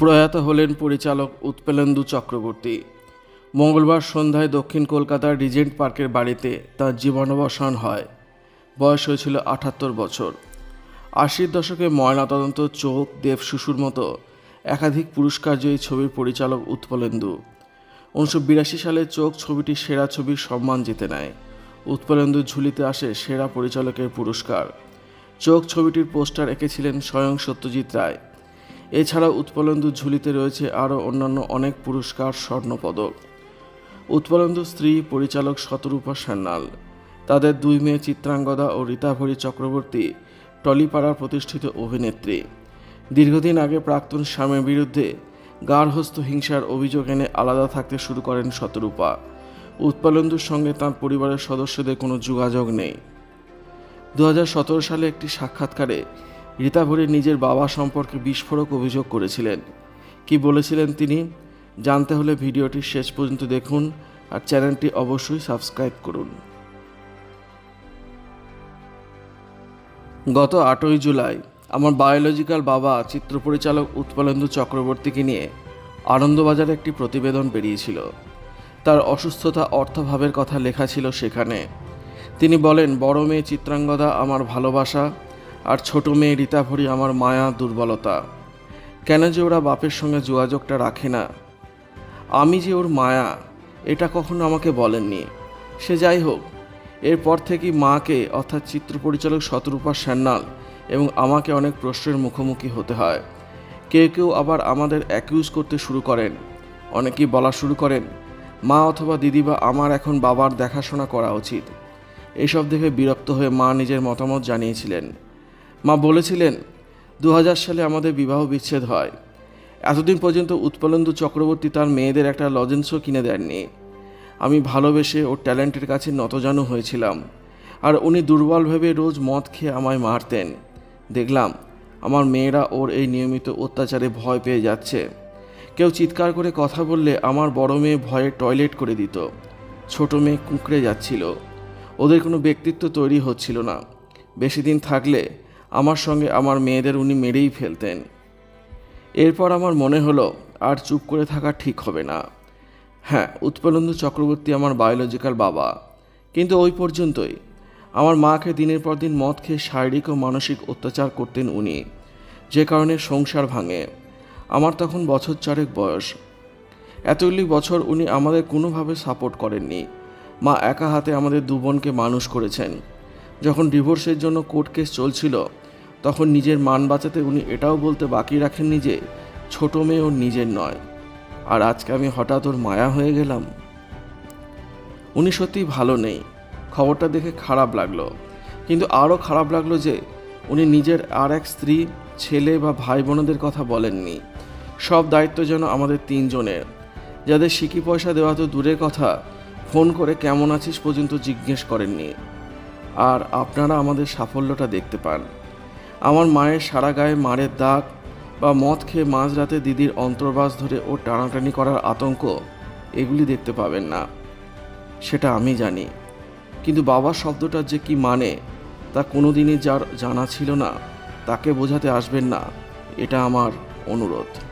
প্রয়াত হলেন পরিচালক উৎপেলেন্দু চক্রবর্তী। মঙ্গলবার সন্ধ্যায় দক্ষিণ কলকাতার রিজেন্ট পার্কের বাড়িতে তাঁর জীবনাবসান হয়। বয়স হয়েছিল আটাত্তর বছর। আশির দশকে ময়নাতদন্ত চোখ দেব শিশুর মতো একাধিক পুরস্কার পুরস্কারজয়ী ছবির পরিচালক উৎপলেন্দু। উনিশশো বিরাশি সালে চোখ ছবিটি সেরা ছবির সম্মান জিতে নেয়। উৎপলেন্দু ঝুলিতে আসে সেরা পরিচালকের পুরস্কার। চোখ ছবিটির পোস্টার এঁকেছিলেন স্বয়ং সত্যজিৎ রায়। এছাড়া উৎপলেন্দু ঝুলিতে রয়েছে আরও অন্যান্য অনেক পুরস্কার স্বর্ণপদক। উৎপলেন্দু স্ত্রী পরিচালক শতরূপা সান্যাল তাদের দুই মেয়ে চিত্রাঙ্গদা ও রীতাভরি চক্রবর্তী টলিপাড়ার প্রতিষ্ঠিত অভিনেত্রী। দীর্ঘদিন আগে প্রাক্তন স্বামীর বিরুদ্ধে গার্হস্থ হিংসার অভিযোগ এনে আলাদা থাকতে শুরু করেন শতরূপা। উৎপলেন্দুর সঙ্গে তার পরিবারের সদস্যদের কোনো যোগাযোগ নেই। দু হাজার সতেরো সালে একটি সাক্ষাৎকারে রীতা ভরে নিজের বাবা সম্পর্কে বিস্ফোরক অভিযোগ করেছিলেন। কি বলেছিলেন তিনি? জানতে হলে ভিডিওটি শেষ পর্যন্ত দেখুন আর চ্যানেলটি অবশ্যই সাবস্ক্রাইব করুন। গত আটই জুলাই আমার বায়োলজিক্যাল বাবা চিত্র পরিচালক উৎপলেন্দু চক্রবর্তীকে নিয়ে আনন্দবাজারে একটি প্রতিবেদন বেরিয়েছিল। তার অসুস্থতা অর্থভাবের কথা লেখা ছিল সেখানে। তিনি বলেন, বড় মেয়ে চিত্রাঙ্গদা আমার ভালোবাসা আর ছোট মেয়ে রীতাভরি আমার মায়া, দুর্বলতা। কেন যে ওরা বাপের সঙ্গে যোগাযোগটা রাখে না? আমি যে ওর মায়া, এটা কখনো আমাকে বলেননি। সে যাই হোক, এরপর থেকেই মাকে, অর্থাৎ চিত্র পরিচালক শতরূপা সান্যাল এবং আমাকে অনেক প্রশ্নের মুখোমুখি হতে হয়। কেউ কেউ আবার আমাদের অ্যাকিউজ করতে শুরু করেন। অনেকেই বলা শুরু করেন, মা অথবা দিদি বা আমার এখন বাবার দেখাশোনা করা উচিত। এসব দেখে বিরক্ত হয়ে মা নিজের মতামত জানিয়েছিলেন। মা বলেছিলেন দু হাজার সালে আমাদের বিবাহ বিচ্ছেদ হয়। এতদিন পর্যন্ত উৎপলেন্দু চক্রবর্তী তার মেয়েদের একটা লজেন্সও কিনে দেননি। আমি ভালোবেসে ওর ট্যালেন্টের কাছে নতজানু হয়েছিলাম, আর উনি দুর্বল ভেবে রোজ মদ খেয়ে আমায় মারতেন। দেখলাম, আমার মেয়েরা ওর এই নিয়মিত অত্যাচারে ভয় পেয়ে যাচ্ছে। কেউ চিৎকার করে কথা বললে আমার বড় মেয়ে ভয়ে টয়লেট করে দিত। ছোট মেয়ে কুঁকড়ে যাচ্ছিল। ওদের কোনো ব্যক্তিত্ব তৈরি হচ্ছিল না। বেশি দিন থাকলে আমার সঙ্গে আমার মেয়েদের উনি মেরেই ফেলতেন। এরপর আমার মনে হলো, আর চুপ করে থাকা ঠিক হবে না। হ্যাঁ উৎপলেন্দু চক্রবর্তী আমার বায়োলজিক্যাল বাবা। কিন্তু ওই পর্যন্তই। আমার মাকে দিনের পর দিন মদ খেয়ে শারীরিক ও মানসিক অত্যাচার করতেন উনি, যে কারণে সংসার ভাঙে। আমার তখন বছর চারেক বয়স। এতগুলি বছর উনি আমাদের কোনোভাবে সাপোর্ট করেননি। মা একা হাতে আমাদের দু বোনকে মানুষ করেছেন। যখন ডিভোর্সের জন্য কোর্ট কেস চলছিল, তখন নিজের মান বাঁচাতে উনি এটাও বলতে বাকি রাখেননি যে ছোট মেয়ে ওর নিজের নয়। আর আজকে আমি হঠাৎ ওর মায়া হয়ে গেলাম। উনি সত্যিই ভালো নেই। খবরটা দেখে খারাপ লাগল। কিন্তু আরও খারাপ লাগল যে উনি নিজের আর এক স্ত্রী, ছেলে বা ভাই বোনদের কথা বলেননি। সব দায়িত্ব যেন আমাদের তিনজনের। যাদের সিকি পয়সা দেওয়া তো দূরের কথা, ফোন করে কেমন আছিস পর্যন্ত জিজ্ঞেস করেননি। আর আপনারা আমাদের সাফল্যটা দেখতে পান। আমার মায়ের সারা গায়ে মারের দাগ বা মদ খেয়ে মাঝরাতে দিদির অন্তর্বাস ধরে ও টানাটানি করার আতঙ্ক, এগুলি দেখতে পাবেন না। সেটা আমি জানি। কিন্তু বাবা শব্দটার যে কি মানে তা কোনোদিনই যার জানা ছিল না। তাকে বোঝাতে আসবেন না। এটা আমার অনুরোধ।